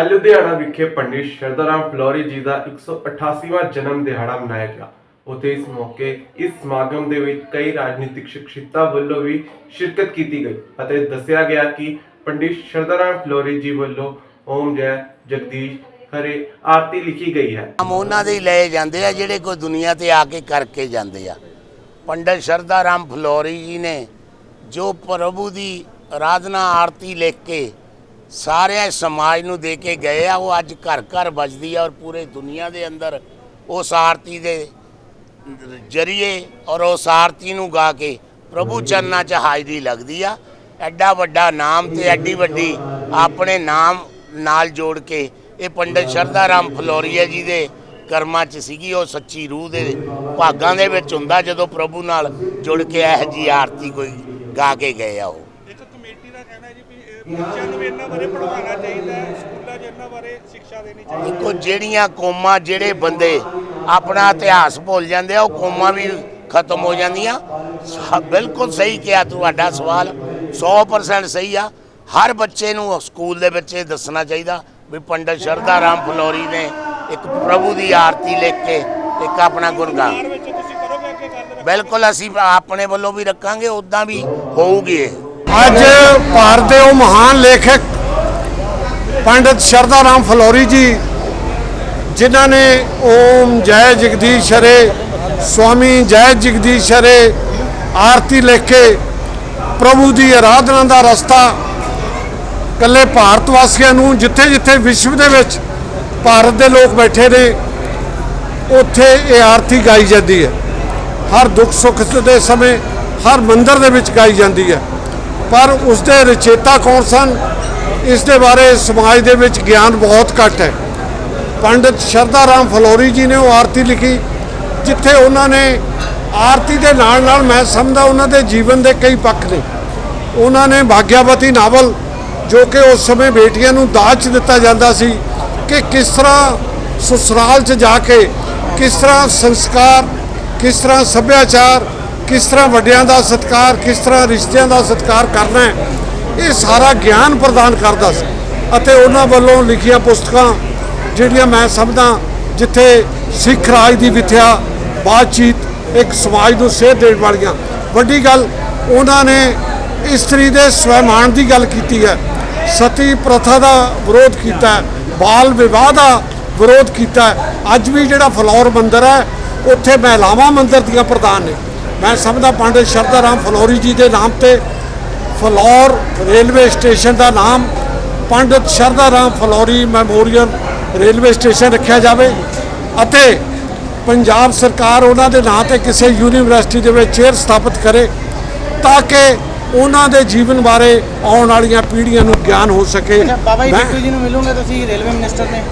ਅੱਜ ਲੁਧਿਆਣਾ ਵਿਖੇ ਪੰਡਿਤ ਸ਼ਰਦਾਰਾਮ ਫਲੋਰੀ ਜੀ ਦਾ 188ਵਾਂ ਜਨਮ ਦਿਹਾੜਾ ਮਨਾਇਆ ਗਿਆ। ਉਥੇ ਇਸ ਮੌਕੇ, ਇਸ ਸਮਾਗਮ ਦੇ ਵਿੱਚ ਕਈ ਰਾਜਨੀਤਿਕ ਸ਼ਖਸੀਅਤਾਂ ਵੱਲੋਂ ਵੀ ਸ਼ਿਰਕਤ ਕੀਤੀ ਗਈ ਅਤੇ ਦੱਸਿਆ ਗਿਆ ਕਿ ਪੰਡਿਤ ਸ਼ਰਦਾਰਾਮ ਫਲੋਰੀ ਜੀ ਵੱਲੋਂ ਓਮ ਜੈ ਜਗਦੀਸ਼ ਹਰੇ ਆਰਤੀ ਲਿਖੀ ਗਈ ਹੈ। ਨਾਮ ਉਹਨਾਂ ਦੇ ਹੀ ਲਏ ਜਾਂਦੇ ਆ, ਜਿਹੜੇ ਕੋਈ ਦੁਨੀਆ ਤੇ ਆ ਕੇ ਕਰਕੇ ਜਾਂਦੇ ਆ। ਪੰਡਿਤ ਸ਼ਰਧਾਰਾਮ ਫਲੋਰੀ ਜੀ ਨੇ ਜੋ ਪ੍ਰਭੂ ਦੀ ਆਰਾਧਨਾ ਆਰਤੀ ਲਿਖ ਕੇ ਸਾਰੇ ਸਮਾਜ ਨੂੰ ਦੇ ਕੇ ਗਏ ਆ, ਉਹ ਅੱਜ ਘਰ ਘਰ ਵੱਜਦੀ ਆ ਔਰ ਪੂਰੇ ਦੁਨੀਆ ਦੇ ਅੰਦਰ ਉਸ ਆਰਤੀ ਦੇ ਜਰੀਏ ਔਰ ਉਸ ਆਰਤੀ ਨੂੰ ਗਾ ਕੇ ਪ੍ਰਭੂ ਚਰਨਾਂ 'ਚ ਹਾਜ਼ਰੀ ਲੱਗਦੀ ਆ। ਐਡਾ ਵੱਡਾ ਨਾਮ ਤੇ ਐਡੀ ਵੱਡੀ ਆਪਣੇ ਨਾਮ ਨਾਲ ਜੋੜ ਕੇ ਇਹ ਪੰਡਿਤ ਸ਼ਰਧਾ ਰਾਮ ਫਲੋਰੀਆ ਜੀ ਦੇ ਕਰਮਾਂ 'ਚ ਸੀਗੀ, ਉਹ ਸੱਚੀ ਰੂਹ ਦੇ ਭਾਗਾਂ ਦੇ ਵਿੱਚ ਹੁੰਦਾ, ਜਦੋਂ ਪ੍ਰਭੂ ਨਾਲ ਜੁੜ ਕੇ ਇਹ ਜੀ ਆਰਤੀ ਕੋਈ ਗਾ ਕੇ ਗਏ ਆ ਉਹ। ਕਹਿਣਾ ਹੈ ਜੀ ਵੀ ਇਹ ਬੱਚਿਆਂ ਨੂੰ ਵੀ ਇਹਨਾਂ ਬਾਰੇ ਪੜ੍ਹਾਉਣਾ ਚਾਹੀਦਾ ਹੈ ਸਕੂਲਾਂ 'ਚ ਇਹਨਾਂ ਬਾਰੇ ਸਿੱਖਿਆ ਦੇਣੀ ਚਾਹੀਦੀ ਦੇਖੋ ਜਿਹੜੀਆਂ ਕੌਮਾਂ ਜਿਹੜੇ ਬੰਦੇ ਆਪਣਾ ਇਤਿਹਾਸ ਭੁੱਲ ਜਾਂਦੇ ਆ ਉਹ ਕੌਮਾਂ ਵੀ ਖਤਮ ਹੋ ਜਾਂਦੀਆਂ। ਸ- ਬਿਲਕੁਲ ਸਹੀ ਕਿਹਾ ਤੁਹਾਡਾ ਸਵਾਲ 100% ਸਹੀ ਆ। ਹਰ ਬੱਚੇ ਨੂੰ ਸਕੂਲ ਦੇ ਵਿੱਚ ਇਹ ਦੱਸਣਾ ਚਾਹੀਦਾ ਵੀ ਪੰਡਤ ਸ਼ਰਧਾ ਰਾਮ ਫਲੋਰੀ ਨੇ ਇੱਕ ਪ੍ਰਭੂ ਦੀ ਆਰਤੀ ਲਿਖ ਕੇ ਇੱਕ ਆਪਣਾ ਗੁਣਗਾਨ। ਹੈ ਵਿੱਚ ਤੁਸੀਂ ਕਰੋਗੇ ਅੱਗੇ ਗੱਲ ਰੱਖੋ ਬਿਲਕੁਲ ਅਸੀਂ ਆਪਣੇ ਵੱਲੋਂ ਵੀ ਰੱਖਾਂਗੇ ਉਦਾਂ ਵੀ ਹੋਊਗੀ ਇਹ। ਅੱਜ ਭਾਰਤ ਦੇ ਉਹ ਮਹਾਨ ਲੇਖਕ ਪੰਡਿਤ ਸ਼ਰਧਾ ਰਾਮ ਫਲੋਰੀ ਜੀ, ਜਿਨ੍ਹਾਂ ਨੇ ਓਮ ਜੈ ਜਗਦੀਸ਼ ਹਰੇ ਸਵਾਮੀ ਜੈ ਜਗਦੀਸ਼ ਹਰੇ ਆਰਤੀ ਲਿਖ ਕੇ ਪ੍ਰਭੂ ਦੀ ਆਰਾਧਨਾ ਦਾ ਰਸਤਾ ਕੱਲੇ ਭਾਰਤ ਵਾਸੀਆਂ ਨੂੰ ਜਿੱਥੇ ਜਿੱਥੇ ਵਿਸ਼ਵ ਦੇ ਵਿੱਚ ਭਾਰਤ ਦੇ ਲੋਕ ਬੈਠੇ ਨੇ, ਉੱਥੇ ਇਹ ਆਰਤੀ ਗਾਈ ਜਾਂਦੀ ਹੈ। ਹਰ ਦੁੱਖ ਸੁੱਖ ਦੇ ਸਮੇਂ ਹਰ ਮੰਦਰ ਦੇ ਵਿੱਚ ਗਾਈ ਜਾਂਦੀ ਹੈ। ਪਰ ਉਸ ਦੇ ਰਚੇਤਾ ਕੌਣ ਸਨ? ਇਸ ਦੇ ਬਾਰੇ ਸਮਾਜ ਦੇ ਵਿੱਚ ਗਿਆਨ ਬਹੁਤ ਘੱਟ ਹੈ। ਪੰਡਿਤ ਸ਼ਰਧਾ ਰਾਮ ਫਲੋਰੀ ਜੀ ਨੇ ਉਹ ਆਰਤੀ ਲਿਖੀ, ਜਿੱਥੇ ਉਹਨਾਂ ਨੇ ਆਰਤੀ ਦੇ ਨਾਲ ਨਾਲ ਮੈਂ ਸਮਝਦਾ ਉਹਨਾਂ ਦੇ ਜੀਵਨ ਦੇ ਕਈ ਪੱਖ ਨੇ। ਉਹਨਾਂ ਨੇ ਭਾਗਿਆਵਤੀ ਨਾਵਲ, ਜੋ ਕਿ ਉਸ ਸਮੇਂ ਬੇਟੀਆਂ ਨੂੰ ਦਾਜ 'ਚ ਦਿੱਤਾ ਜਾਂਦਾ ਸੀ, ਕਿ ਕਿਸ ਤਰ੍ਹਾਂ ਸਸੁਰਾਲ 'ਚ ਜਾ ਕੇ ਕਿਸ ਤਰ੍ਹਾਂ ਸੰਸਕਾਰ, ਕਿਸ ਤਰ੍ਹਾਂ ਸੱਭਿਆਚਾਰ ਕਿਸ ਤਰ੍ਹਾਂ ਵੱਡਿਆਂ ਦਾ ਸਤਿਕਾਰ, ਕਿਸ ਤਰ੍ਹਾਂ ਰਿਸ਼ਤਿਆਂ ਦਾ ਸਤਿਕਾਰ ਕਰਨਾ ਹੈ, ਇਹ ਸਾਰਾ ਗਿਆਨ ਪ੍ਰਦਾਨ ਕਰਦਾ ਸੀ। ਅਤੇ ਉਹਨਾਂ ਵੱਲੋਂ ਲਿਖੀਆਂ ਪੁਸਤਕਾਂ ਜਿਹੜੀਆਂ ਮੈਂ ਸਮਝਦਾ, ਜਿੱਥੇ ਸਿੱਖ ਰਾਜ ਦੀ ਵਿਥਿਆ ਬਾਤਚੀਤ ਇੱਕ ਸਮਾਜ ਨੂੰ ਸੇਧ ਦੇਣ ਵਾਲੀਆਂ। ਵੱਡੀ ਗੱਲ, ਉਹਨਾਂ ਨੇ ਇਸਤਰੀ ਦੇ ਸਵੈਮਾਨ ਦੀ ਗੱਲ ਕੀਤੀ ਹੈ। ਸਤੀ ਪ੍ਰਥਾ ਦਾ ਵਿਰੋਧ ਕੀਤਾ ਬਾਲ ਵਿਵਾਹ ਦਾ ਵਿਰੋਧ ਕੀਤਾ ਅੱਜ ਵੀ ਜਿਹੜਾ ਫਲੌਰ ਮੰਦਿਰ ਹੈ, ਉੱਥੇ ਮਹਿਲਾਵਾਂ ਮੰਦਿਰ ਦੀਆਂ ਪ੍ਰਧਾਨ ਨੇ। ਮੈਂ ਸਮਝਦਾ ਪੰਡਿਤ ਸ਼ਰਧਾ ਰਾਮ ਫਲੋਰੀ ਜੀ ਦੇ ਨਾਮ ਤੇ ਫਲੌਰ ਰੇਲਵੇ ਸਟੇਸ਼ਨ ਦਾ ਨਾਮ Pandit Shardha Ram Phillauri memorial railway station ਰੱਖਿਆ ਜਾਵੇ ਅਤੇ ਪੰਜਾਬ ਸਰਕਾਰ ਉਹਨਾਂ ਦੇ ਨਾਂ ਤੇ ਕਿਸੇ ਯੂਨੀਵਰਸਿਟੀ ਦੇ ਵਿੱਚ ਚੇਅਰ ਸਥਾਪਿਤ ਕਰੇ ਤਾਂ ਕਿ ਉਹਨਾਂ ਦੇ ਜੀਵਨ ਬਾਰੇ ਆਉਣ ਵਾਲੀਆਂ ਪੀੜ੍ਹੀਆਂ ਨੂੰ ਗਿਆਨ ਹੋ ਸਕੇ। ਬਾਬਾ ਜੀ ਬਿੱਟੂ ਜੀ ਨੂੰ ਮਿਲੂਗੇ ਤੁਸੀਂ ਰੇਲਵੇ ਮਿਨਿਸਟਰ ਨੇ?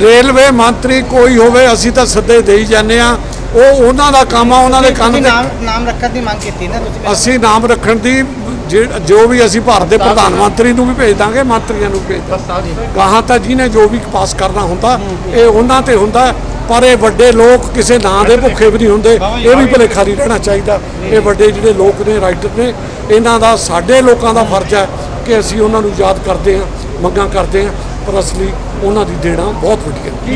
ਰੇਲਵੇ ਮੰਤਰੀ ਕੋਈ ਹੋਵੇ ਅਸੀਂ ਤਾਂ ਸੱਦੇ ਦੇਈ ਜਾਂਦੇ ਆ ਉਹ ਉਹਨਾਂ ਦਾ ਕੰਮ ਆ ਉਹਨਾਂ ਦੇ ਕੰਨ ਤੇ। ਨਾਮ ਨਾਮ ਰੱਖਣ ਦੀ ਮੰਗ ਕੀਤੀ ਨਾ ਤੁਸੀਂ ਅਸੀਂ ਨਾਮ ਰੱਖਣ ਦੀ ਜਿ- ਜੋ ਵੀ ਅਸੀਂ ਭਾਰਤ ਦੇ ਪ੍ਰਧਾਨ ਮੰਤਰੀ ਨੂੰ ਵੀ ਭੇਜ ਦਾਂਗੇ ਮੰਤਰੀਆਂ ਨੂੰ ਭੇਜ ਦਾਂਗੇ। ਗਾਹਾਂ ਤਾਂ ਜਿਹਨੇ ਜੋ ਵੀ ਪਾਸ ਕਰਨਾ ਹੁੰਦਾ ਇਹ ਉਹਨਾਂ ਤੇ ਹੁੰਦਾ। ਪਰ ਇਹ ਵੱਡੇ ਲੋਕ ਕਿਸੇ ਨਾਂ ਦੇ ਭੁੱਖੇ ਵੀ ਨਹੀਂ ਹੁੰਦੇ। ਇਹ ਵੀ ਭੁਲੇਖਾ ਨਹੀਂ ਰਹਿਣਾ ਚਾਹੀਦਾ। ਇਹ ਵੱਡੇ ਜਿਹੜੇ ਲੋਕ ਨੇ ਰਾਈਟਰ ਨੇ ਇਹਨਾਂ ਦਾ ਸਾਡੇ ਲੋਕਾਂ ਦਾ ਫਰਜ਼ ਹੈ ਕਿ ਅਸੀਂ ਉਹਨਾਂ ਨੂੰ ਯਾਦ ਕਰਦੇ ਹਾਂ ਮੰਗਾਂ ਕਰਦੇ ਹਾਂ ਪਰ ਅਸਲੀ ਉਹਨਾਂ ਦੀ ਦੇਣਾ ਬਹੁਤ ਵੱਡੀ ਹੈ।